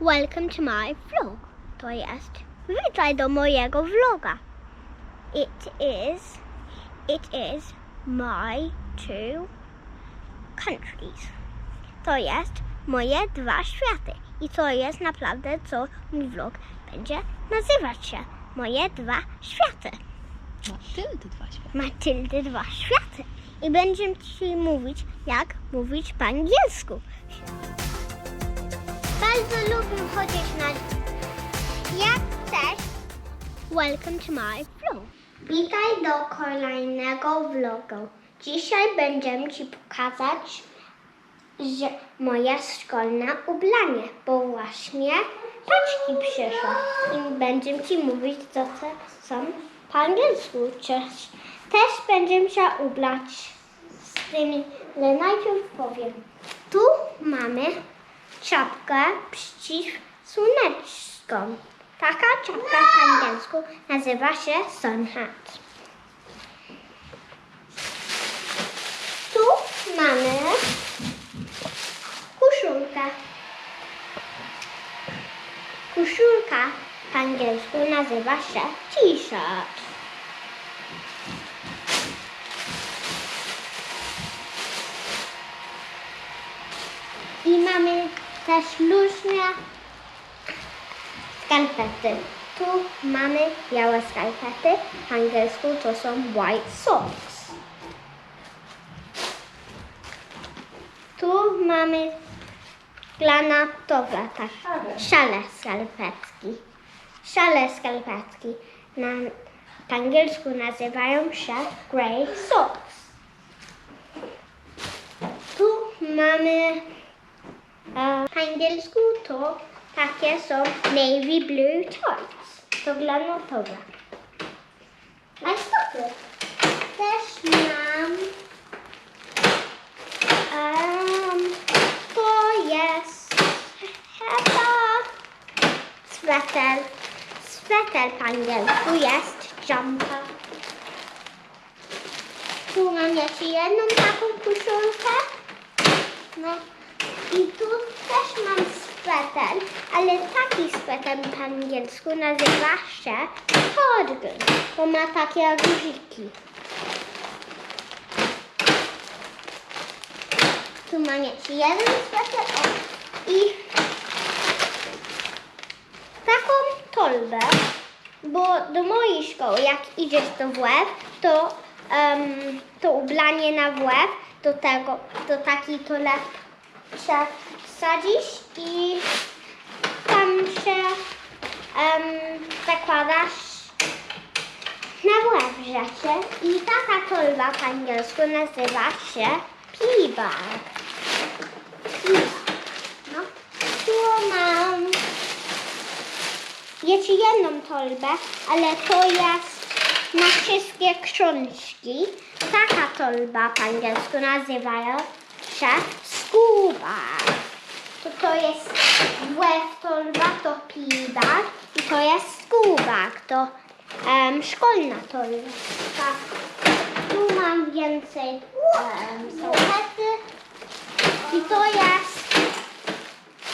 Welcome to my vlog. To jest witaj do mojego vloga. It is it is my two countries. To jest moje dwa światy. I to jest naprawdę co mój vlog będzie nazywać się. Moje dwa światy. Matyldy dwa światy. Matyldy dwa światy. I będziemy ci mówić, jak mówić po angielsku. Bardzo lubię chodzić na... Jak chcesz? Welcome to my vlog. Witaj do kolejnego vlogu. Dzisiaj będziemy ci pokazać, moje szkolne ubranie, bo właśnie paczki przyszły i będziemy ci mówić, co to są po angielsku. Też, też będziemy się ubrać z tymi, ale najpierw powiem. Tu mamy czapkę przeciwsłoneczną. Taka czapka po angielsku nazywa się sun hat. Tu mamy koszulkę. Koszulka po angielsku nazywa się t-shirt. I mamy też luźne skarpety. Tu mamy białe skarpety. Po angielsku to są white socks. Tu mamy granatowe, tak, szale skarpetki. Szale skarpetki na, po angielsku nazywają się grey socks. Tu mamy e, po angielsku to takie są navy blue tights. To granatowe. Następnie też mam um, to jest chyba sweter. Sweter po angielsku jest jumper. Tu mam jeszcze jedną taką koszulkę. No i tu też mam sweter, ale taki sweter po angielsku nazywa się cardigan, bo ma takie guziki. Tu mam jeszcze jeden sweter o, i taką torbę, bo do mojej szkoły, jak idziesz do WF, to em, to ubranie na WF, do tego, do takiej torebki się wsadzisz i tam się em, zakładasz na łeb i taka torba po angielsku nazywa się. Peabag. No. Tu mam jeszcze jedną torbę, ale to jest na wszystkie książki. Taka torba po angielsku nazywa się bag. To to jest WF torba, to peabag i to jest bag, to em, szkolna torba. Tu mam więcej sałpety i to jest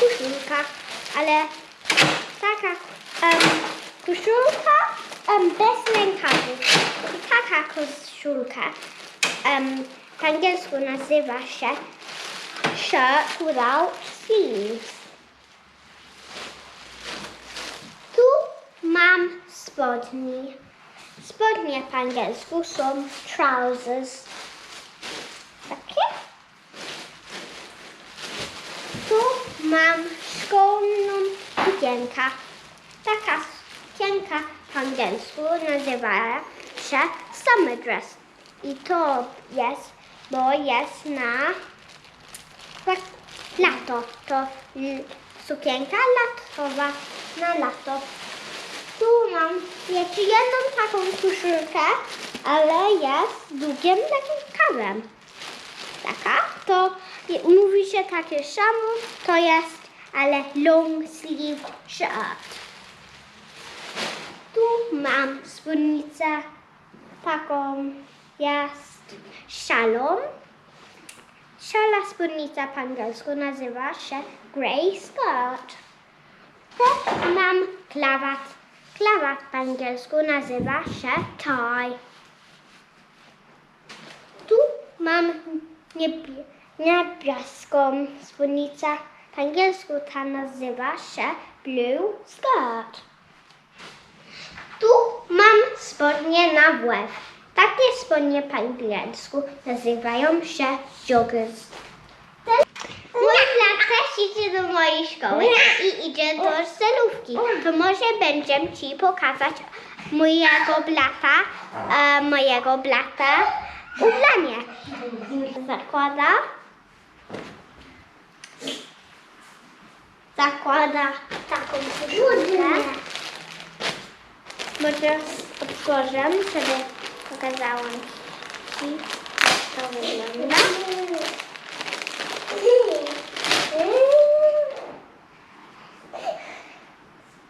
koszulka, ale taka um, koszulka bez rękawów. I taka koszulka um, po angielsku nazywa się shirt without sleeves. Tu mam spodnie. Spodnie po angielsku są trousers. Takie. Tu mam szkolną sukienkę. Taka sukienka po angielsku nazywa się summer dress. I to jest, bo jest na lato. To l- sukienka latowa na lato. Tu mam jeszcze jedną taką koszulkę, ale jest długim rękawem. Taka, to mówi się takie samo, to jest, ale long sleeve shirt. Tu mam spódnicę taką, jest szalą. Szala spódnica po angielsku nazywa się grey skirt. klawat. Klawat po angielsku nazywa się tie. Tu mam niebie- niebieską spódnicę. Po angielsku ta nazywa się blue skirt. Tu mam spodnie na łeb. Takie spodnie po angielsku nazywają się joggers. Mój też idzie do mojej szkoły i idzie do celówki. To może będę ci pokazać mojego blata, e, mojego blata ubranie. Zakłada. Zakłada taką podwórkę. Może otworzę, sobie pokazałam ci, jak to wygląda.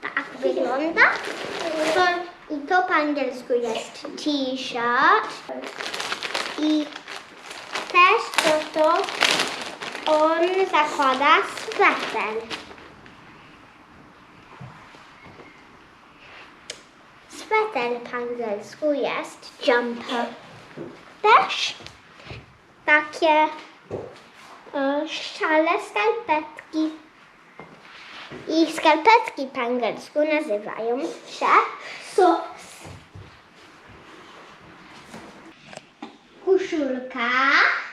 Tak wygląda. To, I to po angielsku jest t-shirt. I też to, to on zakłada sweter. Sweter po angielsku jest jumper. Też takie e, szale skarpetki. I skarpetki po angielsku nazywają się socks. Koszulka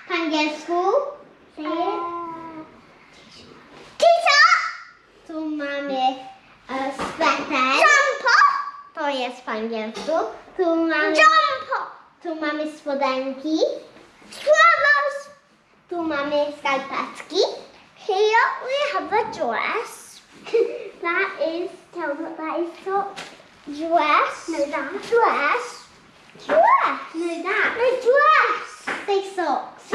po angielsku T-shirt. Tu mamy e, sweter. Jumper. To jest po angielsku. Tu mamy Jumper. Tu mamy spodenki. Sweaters. Tu mamy skarpetki. Here we have a dress. that is tell me that is so dress. No that dress. Dress. No that. No dress. They socks.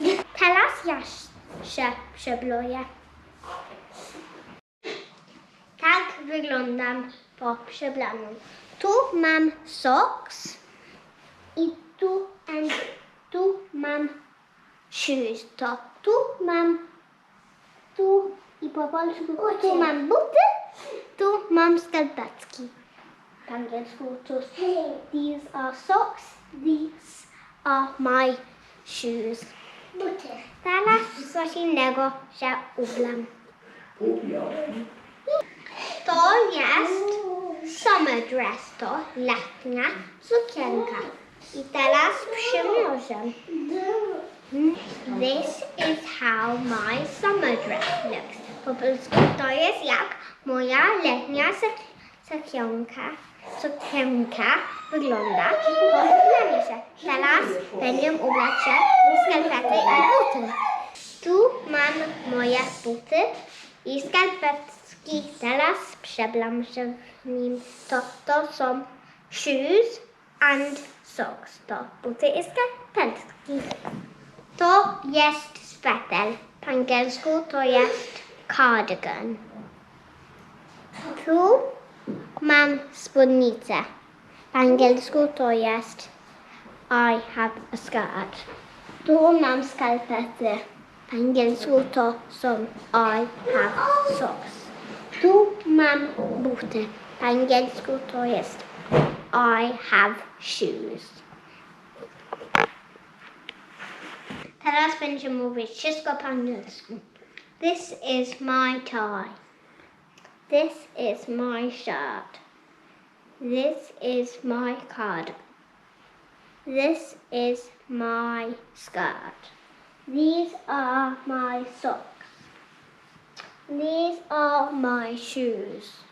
Teraz ja się przebluję. Tak wyglądam po przebraniu. Tu mam socks i tu and tu mam shoes. To tu mam tu i po polsku tu mam buty, tu mam skarpetki. Po angielsku to these are socks, these are my shoes. Teraz coś innego się ubram. To jest summer dress, to letnia sukienka. I teraz przymierzę. This is how my summer dress looks. Po polsku to jest jak moja letnia suk- sukienka. Sukienka wygląda po się. Teraz będę ubrać się w skarpety i buty. Tu mam moje buty i skarpetki. Teraz przeblam w nim. To, to są shoes and socks. To buty i skarpetki. To jest swetel. Po angielsku to jest cardigan. Tu mam spódnicę. Po angielsku to jest I have a skirt. Tu mam skarpety. Po angielsku to są I have socks. Tu mam buty. Po angielsku to jest I have shoes. Teraz będzie mówić wszystko po angielsku. This is my tie. This is my shirt. This is my card. This is my skirt. These are my socks. These are my shoes.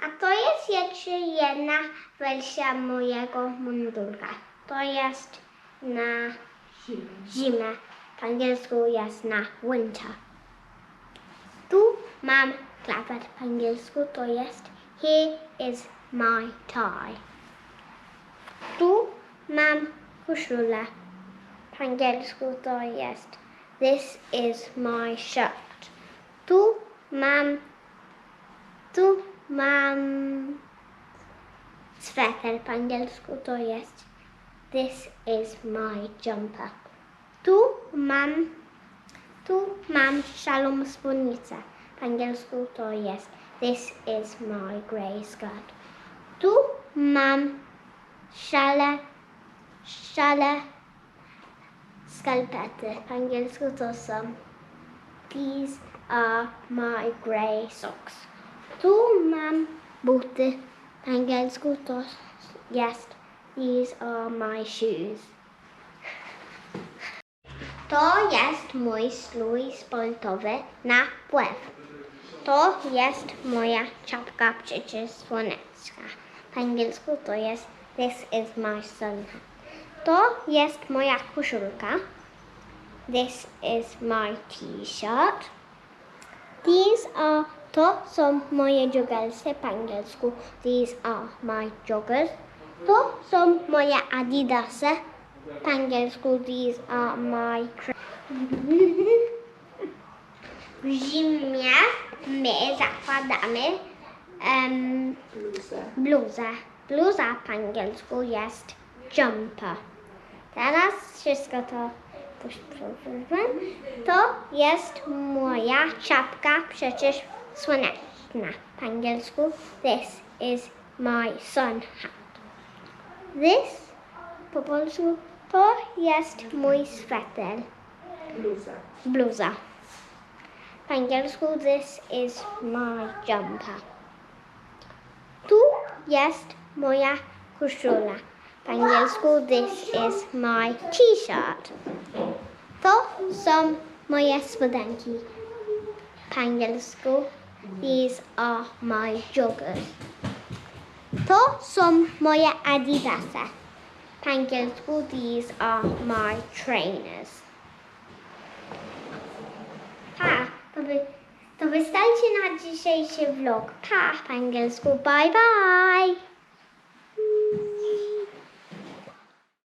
A to jest jeszcze jedna wersja mojego mundurka. To jest na zimę. Po angielsku jest na winter. Tu mam klapet. Po angielsku to jest Here is my tie. Tu mam koszulę. Po angielsku to jest This is my shirt. Tu mam tu mam sweter. Po angielsku to jest This is my jumper. Tu mam tu mam szalą spódnicę. Po angielsku to jest This is my grey skirt. Tu mam szale, szale skarpety. Po angielsku to są These are my grey socks. Tu mam buty. Po angielsku to jest These are my shoes. To jest mój strój sportowy na pływ. To jest moja czapka przeciwsłoneczna. Po angielsku to jest This is my sun hat. To jest moja koszulka. This is my t-shirt. These are, to są moje joggersy po angielsku. These are my joggers. To są moje adidasy. Po angielsku these are my W zimie my zakładamy em, bluzę. Bluza po angielsku jest jumper. Teraz wszystko to. To jest moja czapka przeciwsłoneczna. Po angielsku this is my sun hat. This po polsku to jest mój sweter. Bluza. Bluza. Po angielsku this is my jumper. Tu jest moja koszula. Angielsku this is my t-shirt. To są moje spodenki. Po angielsku these are my joggers. To są moje adidasy. Po angielsku these are my trainers. Pa, to, wy, to wystarczy na dzisiejszy vlog. Pa, po angielsku bye bye.